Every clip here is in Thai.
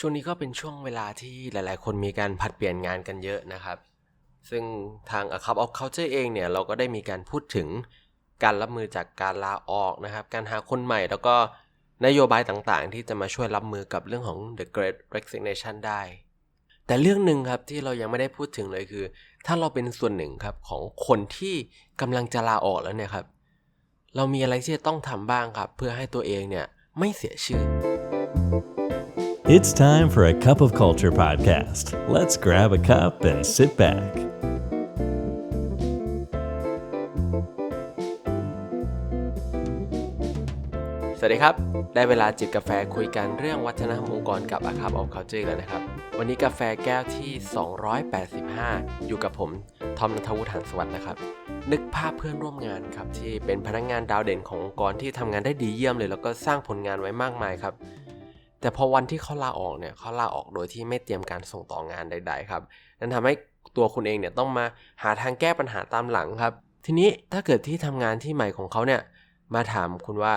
ช่วงนี้ก็เป็นช่วงเวลาที่หลายๆ คนมีการผัดเปลี่ยนงานกันเยอะนะครับ ซึ่งทาง A Cup of Culture เองเนี่ย เราก็ได้มีการพูดถึงการรับมือจากการลาออกนะครับ การหาคนใหม่แล้วก็นโยบายต่างๆ ที่จะมาช่วยรับมือกับเรื่องของ The Great Resignation ได้ แต่เรื่องหนึ่งครับที่เรายังไม่ได้พูดถึงเลยคือ ถ้าเราเป็นส่วนหนึ่งครับของคนที่กำลังจะลาออกแล้วเนี่ยครับ เรามีอะไรที่จะต้องทำบ้างครับ เพื่อให้ตัวเองเนี่ยไม่เสียชื่อ It's time for a Cup of Culture podcast. Let's grab a cup and sit back. สวัสดีครับ ได้เวลาจิบกาแฟคุยกันเรื่องวัฒนธรรมองค์กรกับ a c u p of Culture แล้วนะครับ วันนี้กาแฟแก้วที่ 285 อยู่กับผม ทอมนัทวุฒิหันสวัสดิ์นะครับ นึกภาพเพื่อนร่วมงานครับ ที่เป็นพนักงานดาวเด่นขององค์กรที่ทำงานได้ดีเยี่ยมเลย แล้วก็สร้างผลงานไว้มากมายครับ แต่พอวันที่เขาลาออกเนี่ยเขาลาออกโดยที่ไม่เตรียมการส่งต่องานใด ๆ ครับ นั่นทำให้ตัวคุณเองเนี่ยต้องมาหาทางแก้ปัญหาตามหลังครับ ทีนี้ถ้าเกิดที่ทำงานที่ใหม่ของเขาเนี่ยมาถามคุณว่า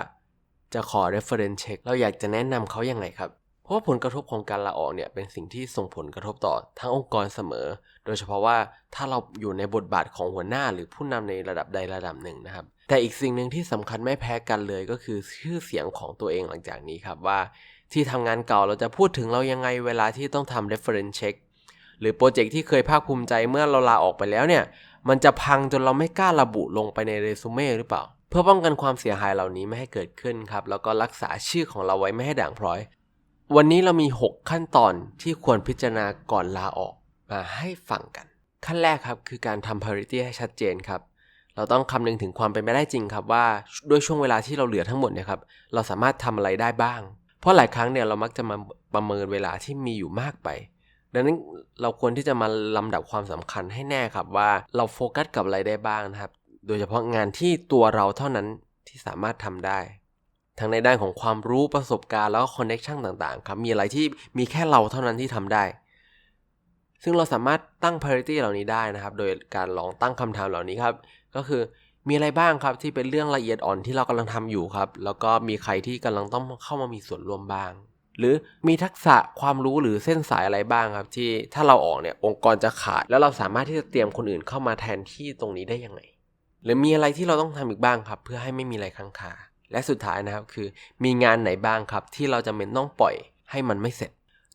จะขอ reference check เราอยากจะแนะนำเขายังไงครับ เพราะว่าผลกระทบของการลาออกเนี่ยเป็นสิ่งที่ส่งผลกระทบต่อทั้งองค์กรเสมอ โดยเฉพาะว่าถ้าเราอยู่ในบทบาทของหัวหน้าหรือผู้นำในระดับใดระดับหนึ่งนะครับ แต่อีกสิ่งหนึ่งที่สำคัญไม่แพ้กันเลยก็คือชื่อเสียงของตัวเองหลังจากนี้ครับว่า ที่ทำงานเก่าเราจะพูดถึงเรายังไงเวลาที่ต้องทำ reference check หรือโปรเจกต์ที่เคยภาคภูมิใจเมื่อเราลาออกไปแล้วเนี่ย มันจะพังจนเราไม่กล้าระบุลงไปในเรซูเม่หรือเปล่า เพื่อป้องกันความเสียหายเหล่านี้ไม่ให้เกิดขึ้นครับ แล้วก็รักษาชื่อของเราไว้ไม่ให้ด่างพร้อย วันนี้เรามี 6 ขั้นตอนที่ควรพิจารณาก่อนลาออกมาให้ฟังกัน ขั้นแรกครับคือการทำ priority ให้ชัดเจนครับเราต้องคำนึงถึงความเป็นไปได้จริงครับว่าด้วยช่วงเวลาที่เราเหลือทั้งหมดเนี่ยครับเราสามารถทำอะไรได้บ้าง เพราะหลายครั้งเนี่ยเรามักจะมาประเมินเวลาที่มีอยู่มากไป ดังนั้นเราควรที่จะมาลำดับความสำคัญให้แน่ครับว่าเราโฟกัสกับอะไรได้บ้างนะครับ โดยเฉพาะงานที่ตัวเราเท่านั้นที่สามารถทำได้ทั้งในด้านของความรู้ประสบการณ์แล้วก็คอนเน็ชันต่างๆครับมีอะไรที่มีแค่เราเท่านั้นที่ทำได้ ซึ่งเราสามารถตั้ง priority เหล่านี้ได้นะครับ โดยการลองตั้งคำถามเหล่านี้ครับ ก็คือ มีอะไรบ้างครับที่เป็นเรื่องละเอียดอ่อนที่เรากำลังทำอยู่ครับ แล้วก็มีใครที่กำลังต้องเข้ามามีส่วนร่วมบ้าง หรือมีทักษะความรู้หรือเส้นสายอะไรบ้างครับ ที่ถ้าเราออกเนี่ยองค์กรจะขาด แล้วเราสามารถที่จะเตรียมคนอื่นเข้ามาแทนที่ตรงนี้ได้ยังไง หรือมีอะไรที่เราต้องทำอีกบ้างครับ เพื่อให้ไม่มีอะไรค้างคาและสุดท้ายนะครับคือ มีงานไหนบ้างครับ ที่เราจะเป็นต้องปล่อยให้มันไม่เสร็จ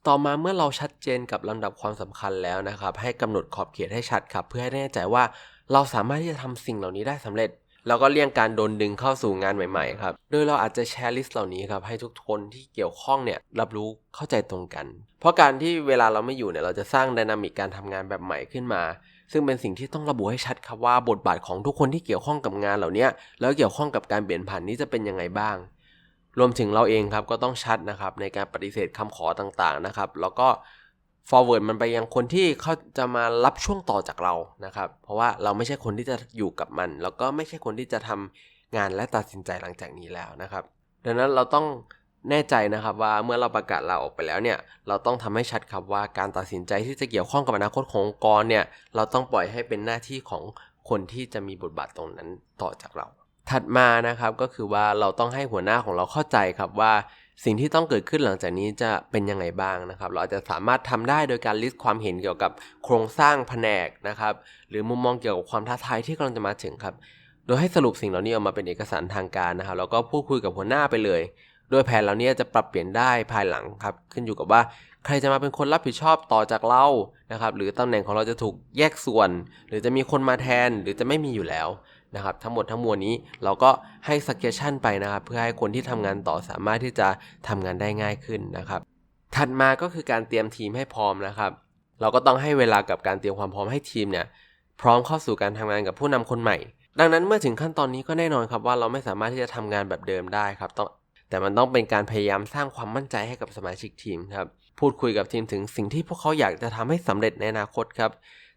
ต่อมาเมื่อเราชัดเจนกับลำดับความสำคัญแล้วนะครับ ให้กำหนดขอบเขตให้ชัดครับ เพื่อให้แน่ใจว่าเราสามารถที่จะทำสิ่งเหล่านี้ได้สำเร็จแล้วก็เลี่ยงการโดนดึงเข้าสู่งานใหม่ๆครับ โดยเราอาจจะแชร์ลิสต์เหล่านี้ครับให้ทุกคนที่เกี่ยวข้องเนี่ยรับรู้เข้าใจตรงกัน เพราะการที่เวลาเราไม่อยู่เนี่ยเราจะสร้างไดนามิกการทำงานแบบใหม่ขึ้นมา ซึ่งเป็นสิ่งที่ต้องระบุให้ชัดครับว่าบทบาทของทุกคนที่เกี่ยวข้องกับงานเหล่านี้แล้วเกี่ยวข้องกับการเปลี่ยนผ่านนี้จะเป็นยังไงบ้าง รวมถึงเราเองครับก็ต้องชัดนะครับในการปฏิเสธคำขอต่างๆนะครับ แล้วก็ forward มันไปยังคนที่เขาจะมารับช่วงต่อจากเรานะครับ เพราะว่าเราไม่ใช่คนที่จะอยู่กับมัน แล้วก็ไม่ใช่คนที่จะทำงานและตัดสินใจหลังจากนี้แล้วนะครับ ดังนั้นเราต้องแน่ใจนะครับว่าเมื่อเราประกาศลาออกไปแล้วเนี่ยเราต้องทำให้ชัดครับว่าการตัดสินใจที่จะเกี่ยวข้องกับอนาคตขององค์กรเนี่ยเราต้องปล่อยให้เป็นหน้าที่ของคนที่จะมีบทบาทตรงนั้นต่อจากเรา ถัดมานะครับก็คือว่าเราต้องให้หัวหน้าของเราเข้าใจครับว่าสิ่งที่ต้องเกิดขึ้นหลังจากนี้จะเป็นยังไงบ้างนะครับ เราอาจจะสามารถทำได้โดยการลิสต์ความเห็นเกี่ยวกับโครงสร้างแผนกนะครับ หรือมุมมองเกี่ยวกับความท้าทายที่กำลังจะมาถึงครับ โดยให้สรุปสิ่งเหล่านี้ออกมาเป็นเอกสารทางการนะครับแล้วก็พูดคุยกับหัวหน้าไปเลย โดยแผนเหล่านี้จะปรับเปลี่ยนได้ภายหลังครับ ขึ้นอยู่กับว่าใครจะมาเป็นคนรับผิดชอบต่อจากเรานะครับ หรือตำแหน่งของเราจะถูกแยกส่วน หรือจะมีคนมาแทนหรือจะไม่มีอยู่แล้ว นะครับทั้งหมดทั้งมวลนี้เราก็ให้ suggestion ไปนะครับ เพื่อให้คนที่ทำงานต่อสามารถที่จะทำงานได้ง่ายขึ้นนะครับ ถัดมาก็คือการเตรียมทีมให้พร้อมนะครับ เราก็ต้องให้เวลากับการเตรียมความพร้อมให้ทีมเนี่ยพร้อมเข้าสู่การทำงานกับผู้นำคนใหม่ ดังนั้นเมื่อถึงขั้นตอนนี้ก็แน่นอนครับว่าเราไม่สามารถที่จะทำงานแบบเดิมได้ครับต้องแต่มันต้องเป็นการพยายามสร้างความมั่นใจให้กับสมาชิกทีมครับ พูดคุยกับทีมถึงสิ่งที่พวกเขาอยากจะทำให้สำเร็จในอนาคตครับ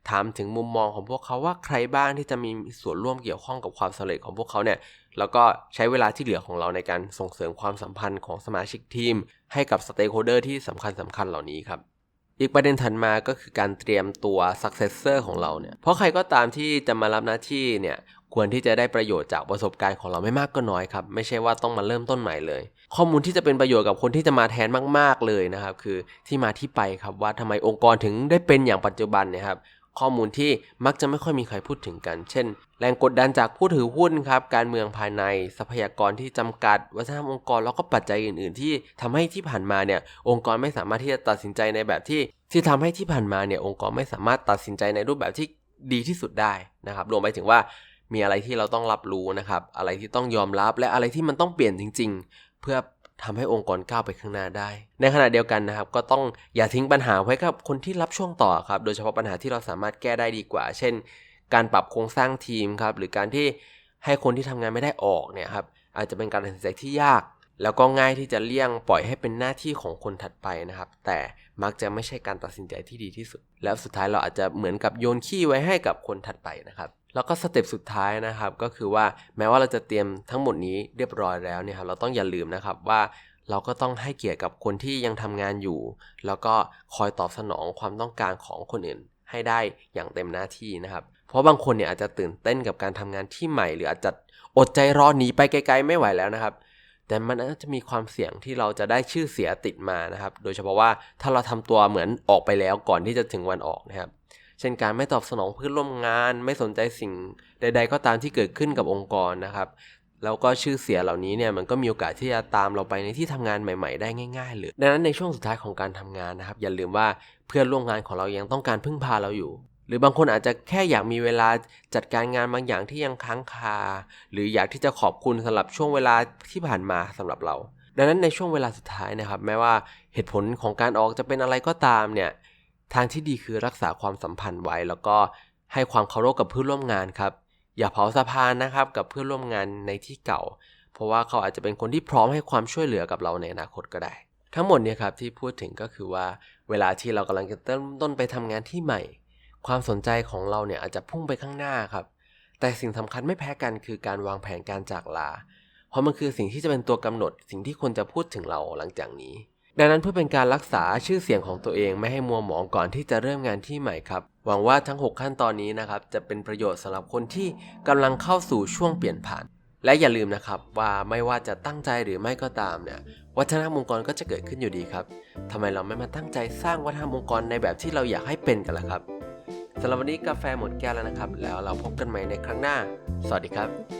ถามถึงมุมมองของพวกเขาว่าใครบ้างที่จะมีส่วนร่วมเกี่ยวข้องกับความสำเร็จของพวกเขาเนี่ยแล้วก็ใช้เวลาที่เหลือของเราในการส่งเสริมความสัมพันธ์ของสมาชิกทีม ให้กับสเต็กโฮเดอร์ที่สำคัญสำคัญเหล่านี้ครับอีกประเด็นถัดมาก็คือการเตรียมตัว successor ของเราเนี่ย เพราะใครก็ตามที่จะมารับหน้าที่เนี่ย ควรที่จะได้ประโยชน์จากประสบการณ์ของเราไม่มากก็น้อยครับ ไม่ใช่ว่าต้องมาเริ่มต้นใหม่เลย ข้อมูลที่จะเป็นประโยชน์กับคนที่จะมาแทนมาก ๆเลยนะครับ คือที่มาที่ไปครับว่าทำไมองค์กรถึงได้เป็นอย่างปัจจุบันเนะครับ ข้อมูลที่มักจะไม่ค่อยมีใครพูดถึงกัน เช่น แรงกดดันจากผู้ถือหุ้นครับ การเมืองภายใน ทรัพยากรที่จำกัด วัฒนธรรมองค์กร แล้วก็ปัจจัยอื่น ๆ ที่ทำให้ที่ผ่านมาเนี่ยองค์กรไม่สามารถที่จะตัดสินใจในแบบที่ ที่ทำให้ที่ผ่านมาเนี่ยองค์กรไม่สามารถตัดสินใจในรูปแบบที่ดีที่สุดได้นะครับ รวมไปถึงว่ามีอะไรที่เราต้องรับรู้นะครับ อะไรที่ต้องยอมรับ และอะไรที่มันต้องเปลี่ยนจริง ๆ เพื่อ ทำให้องค์กรก้าวไปข้างหน้าได้ ในขณะเดียวกันนะครับ ก็ต้องอย่าทิ้งปัญหาไว้กับคนที่รับช่วงต่อครับ โดยเฉพาะปัญหาที่เราสามารถแก้ได้ดีกว่า เช่น การปรับโครงสร้างทีมครับ หรือการที่ให้คนที่ทำงานไม่ได้ออกเนี่ยครับ อาจจะเป็นการตัดสินใจที่ยาก แล้วก็ง่ายที่จะเลี่ยงปล่อยให้เป็นหน้าที่ของคนถัดไปนะครับ แต่มักจะไม่ใช่การตัดสินใจที่ดีที่สุด แล้วสุดท้ายเราอาจจะเหมือนกับโยนขี้ไว้ให้กับคนถัดไปนะครับ แล้วก็สเต็ปสุดท้ายนะครับก็คือว่าแม้ว่าเราจะเตรียมทั้งหมดนี้เรียบร้อยแล้วเนี่ยครับเราต้องอย่าลืมนะครับว่าเราก็ต้องให้เกียรติกับคนที่ยังทำงานอยู่ แล้วก็คอยตอบสนองความต้องการของคนอื่นให้ได้อย่างเต็มหน้าที่นะครับ เพราะบางคนเนี่ยอาจจะตื่นเต้นกับการทำงานที่ใหม่ หรืออาจจะอดใจรอหนีไปไกลๆไม่ไหวแล้วนะครับ แต่มันอาจจะมีความเสี่ยงที่เราจะได้ชื่อเสียติดมานะครับ โดยเฉพาะว่าถ้าเราทำตัวเหมือนออกไปแล้วก่อนที่จะถึงวันออกนะครับ เช่นการไม่ตอบสนองเพื่อนร่วมงาน ไม่สนใจสิ่งใด ๆ ก็ตามที่เกิดขึ้นกับองค์กรนะครับ แล้วก็ชื่อเสียเหล่านี้เนี่ยมันก็มีโอกาสที่จะตามเราไปในที่ทำงานใหม่ ๆ ได้ง่ายๆเลยดังนั้นในช่วงสุดท้ายของการทำงานนะครับ อย่าลืมว่าเพื่อนร่วมงานของเรายังต้องการพึ่งพาเราอยู่หรือบางคนอาจจะแค่อยากมีเวลาจัดการงานบางอย่างที่ยังค้างคา หรืออยากที่จะขอบคุณสำหรับช่วงเวลาที่ผ่านมาสำหรับเรา ดังนั้นในช่วงเวลาสุดท้ายนะครับ แม้ว่าเหตุผลของการออกจะเป็นอะไรก็ตามเนี่ย ทางที่ดีคือรักษาความสัมพันธ์ไว้ แล้วก็ให้ความเคารพกับเพื่อนร่วมงานครับ อย่าเผาสะพานนะครับกับเพื่อนร่วมงานในที่เก่า เพราะว่าเขาอาจจะเป็นคนที่พร้อมให้ความช่วยเหลือกับเราในอนาคตก็ได้ ทั้งหมดเนี่ยครับที่พูดถึงก็คือว่าเวลาที่เรากำลังจะเริ่มต้นไปทำงานที่ใหม่ ความสนใจของเราเนี่ยอาจจะพุ่งไปข้างหน้าครับ แต่สิ่งสำคัญไม่แพ้กันคือการวางแผนการจากลา เพราะมันคือสิ่งที่จะเป็นตัวกำหนดสิ่งที่คนจะพูดถึงเราหลังจากนี้ ดังนั้นเพื่อเป็นการรักษาชื่อเสียงของตัวเองไม่ให้มัวหมองก่อนที่จะเริ่มงานที่ใหม่ครับ หวังว่าทั้ง 6 ขั้นตอนนี้นะครับจะเป็นประโยชน์สำหรับคนที่กำลังเข้าสู่ช่วงเปลี่ยนผ่าน และอย่าลืมนะครับว่าไม่ว่าจะตั้งใจหรือไม่ก็ตามเนี่ยวัฒนธรรมองค์กรก็จะเกิดขึ้นอยู่ดีครับทำไมเราไม่มาตั้งใจสร้างวัฒนธรรมองค์กรในแบบที่เราอยากให้เป็นกันล่ะครับสำหรับวันนี้กาแฟหมดแก้วแล้วนะครับ แล้วเราพบกันใหม่ในครั้งหน้า สวัสดีครับ